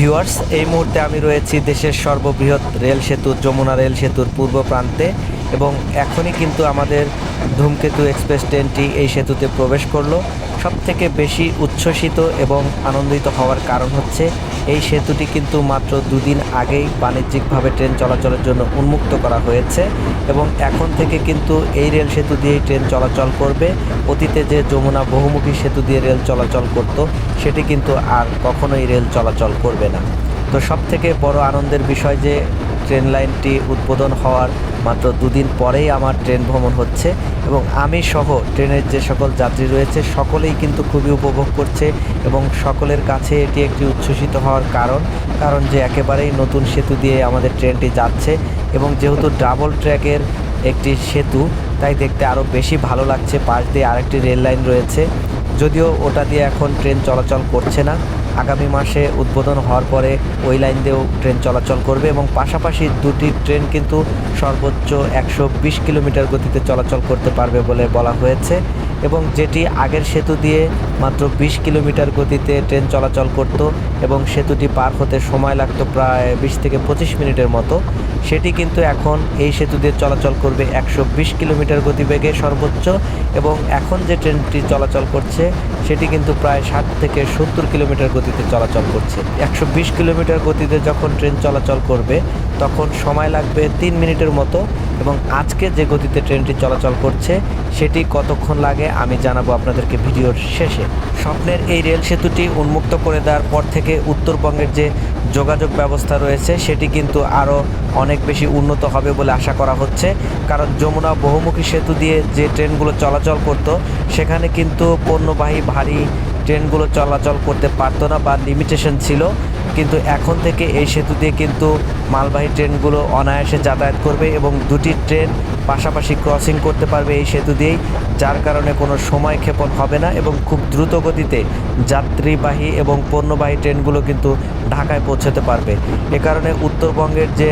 Viewers এই মুহূর্তে আমি রয়েছি দেশের সর্ববৃহৎ রেল সেতু যমুনা রেল সেতুর পূর্ব প্রান্তে এবং এখনই কিন্তু আমাদের ধূমকেতু এক্সপ্রেস ট্রেনটি এই সেতুতে প্রবেশ করল। সবথেকে বেশি উচ্ছ্বসিত এবং আনন্দিত হওয়ার কারণ হচ্ছে এই সেতুটি কিন্তু মাত্র দুদিন আগেই বাণিজ্যিকভাবে ট্রেন চলাচলের জন্য উন্মুক্ত করা হয়েছে এবং এখন থেকে কিন্তু এই রেল সেতু দিয়েই ট্রেন চলাচল করবে। অতীতে যে যমুনা বহুমুখী সেতু দিয়ে রেল চলাচল করত, সেটি কিন্তু আর কখনোই রেল চলাচল করবে না। তো সব থেকে বড় আনন্দের বিষয় যে ট্রেন লাইনটি উদ্বোধন হওয়ার মাত্র দুদিন পরেই আমার ট্রেন ভ্রমণ হচ্ছে এবং আমি সহ ট্রেনের যে সকল যাত্রী রয়েছে সকলেই কিন্তু খুবই উপভোগ করছে এবং সকলের কাছে এটি একটি উচ্ছ্বসিত হওয়ার কারণ কারণ যে একেবারেই নতুন সেতু দিয়ে আমাদের ট্রেনটি যাচ্ছে এবং যেহেতু ডাবল ট্র্যাকের একটি সেতু, তাই দেখতে আরও বেশি ভালো লাগছে। পাশ দিয়ে আরেকটি রেল লাইন রয়েছে, যদিও ওটা দিয়ে এখন ট্রেন চলাচল করছে না। আগামী মাসে উদ্বোধন হওয়ার পরে ওই লাইন দিয়েও ট্রেন চলাচল করবে এবং পাশাপাশি দুটি ট্রেন কিন্তু সর্বোচ্চ একশো বিশ কিলোমিটার গতিতে চলাচল করতে পারবে বলে বলা হয়েছে। এবং যেটি আগের সেতু দিয়ে মাত্র বিশ কিলোমিটার গতিতে ট্রেন চলাচল করত এবং সেতুটি পার হতে সময় লাগতো প্রায় বিশ থেকে পঁচিশ মিনিটের মতো। সেটি কিন্তু এখন এই সেতু দিয়ে চলাচল করবে একশো বিশ কিলোমিটার গতিবেগে সর্বোচ্চ এবং এখন যে ট্রেনটি চলাচল করছে, সেটি কিন্তু প্রায় ষাট থেকে সত্তর কিলোমিটার গতিতে চলাচল করছে। একশো বিশ কিলোমিটার গতিতে যখন ট্রেন চলাচল করবে, তখন সময় লাগবে তিন মিনিটের মতো। এবং আজকে যে গতিতে ট্রেনটি চলাচল করছে, সেটি কতক্ষণ লাগে আমি জানাব আপনাদেরকে ভিডিওর শেষে। স্বপ্নের এই রেল সেতুটি উন্মুক্ত করে দেওয়ার পর থেকে উত্তরবঙ্গের যে যোগাযোগ ব্যবস্থা রয়েছে, সেটি কিন্তু আরও অনেক বেশি উন্নত হবে বলে আশা করা হচ্ছে। কারণ যমুনা বহুমুখী সেতু দিয়ে যে ট্রেনগুলো চলাচল করত, সেখানে কিন্তু পণ্যবাহী ভারী ট্রেনগুলো চলাচল করতে পারতো না বা লিমিটেশন ছিল। কিন্তু এখন থেকে এই সেতু দিয়ে কিন্তু মালবাহী ট্রেনগুলো অনায়াসে যাতায়াত করবে এবং দুটি ট্রেন পাশাপাশি ক্রসিং করতে পারবে এই সেতু দিয়েই, যার কারণে কোনো সময় ক্ষেপণ হবে না এবং খুব দ্রুত গতিতে যাত্রীবাহী এবং পণ্যবাহী ট্রেনগুলো কিন্তু ঢাকায় পৌঁছতে পারবে। এ কারণে উত্তরবঙ্গের যে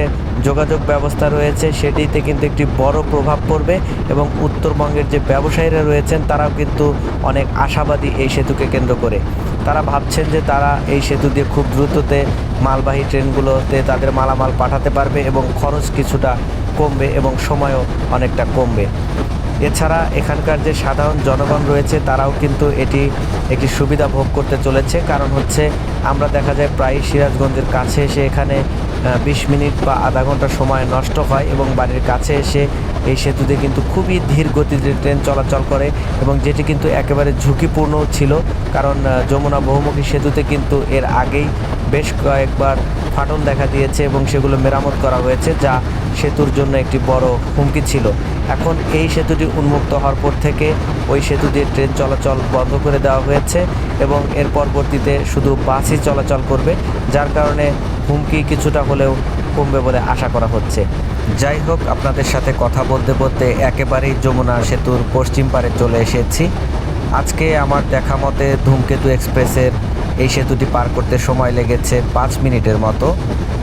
যোগাযোগ ব্যবস্থা রয়েছে, সেটিতে কিন্তু একটি বড় প্রভাব পড়বে এবং উত্তরবঙ্গের যে ব্যবসায়ীরা রয়েছেন, তারাও কিন্তু অনেক আশাবাদী এই সেতুকে কেন্দ্র করে। তারা ভাবছেন যে তারা এই সেতু দিয়ে খুব দ্রুততে মালবাহী ট্রেনগুলোতে তাদের মালামাল পাঠাতে পারবে এবং খরচ কিছুটা কমবে এবং সময়ও অনেকটা কমবে। এছাড়া এখানকার যে সাধারণ জনগণ রয়েছে, তারাও কিন্তু এটি একটি সুবিধা ভোগ করতে চলেছে। কারণ হচ্ছে, আমরা দেখা যায় প্রায় সিরাজগঞ্জের কাছে এসে এখানে বিশ মিনিট বা আধা ঘণ্টা সময় নষ্ট হয় এবং বাড়ির কাছে এসে এই সেতুতে কিন্তু খুবই ধীর গতিতে ট্রেন চলাচল করে এবং যেটি কিন্তু একেবারে ঝুঁকিপূর্ণ ছিল কারণ যমুনা বহুমুখী সেতুতে কিন্তু এর আগেই বেশ কয়েকবার ফাটল দেখা দিয়েছে এবং সেগুলো মেরামত করা হয়েছে যা সেতুর জন্য একটি বড় হুমকি ছিল। এখন এই সেতুটি উন্মুক্ত হওয়ার পর থেকে ওই সেতু দিয়ে ট্রেন চলাচল বন্ধ করে দেওয়া হয়েছে এবং এর পরবর্তীতে শুধু বাসই চলাচল করবে, যার কারণে হুমকি কিছুটা হলেও কমবে বলে আশা করা হচ্ছে। যাই হোক, আপনাদের সাথে কথা বলতে বলতে একেবারেই যমুনা সেতুর পশ্চিম পারে চলে এসেছি। আজকে আমার দেখা মতে ধূমকেতু এক্সপ্রেসের এই সেতুটি পার করতে সময় লেগেছে পাঁচ মিনিটের মতো।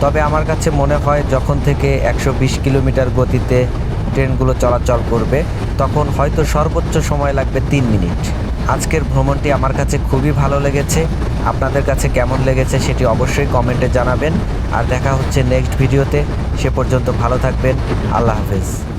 তবে আমার কাছে মনে হয় যখন থেকে একশো বিশ কিলোমিটার গতিতে ট্রেনগুলো চলাচল করবে, তখন হয়তো সর্বোচ্চ সময় লাগবে তিন মিনিট। আজকের ভ্রমণটি আমার কাছে খুবই ভালো লেগেছে। আপনাদের কাছে কেমন লেগেছে সেটি অবশ্যই কমেন্টে জানাবেন। আর দেখা হচ্ছে নেক্সট ভিডিওতে। সে পর্যন্ত ভালো থাকবেন। আল্লাহ হাফেজ।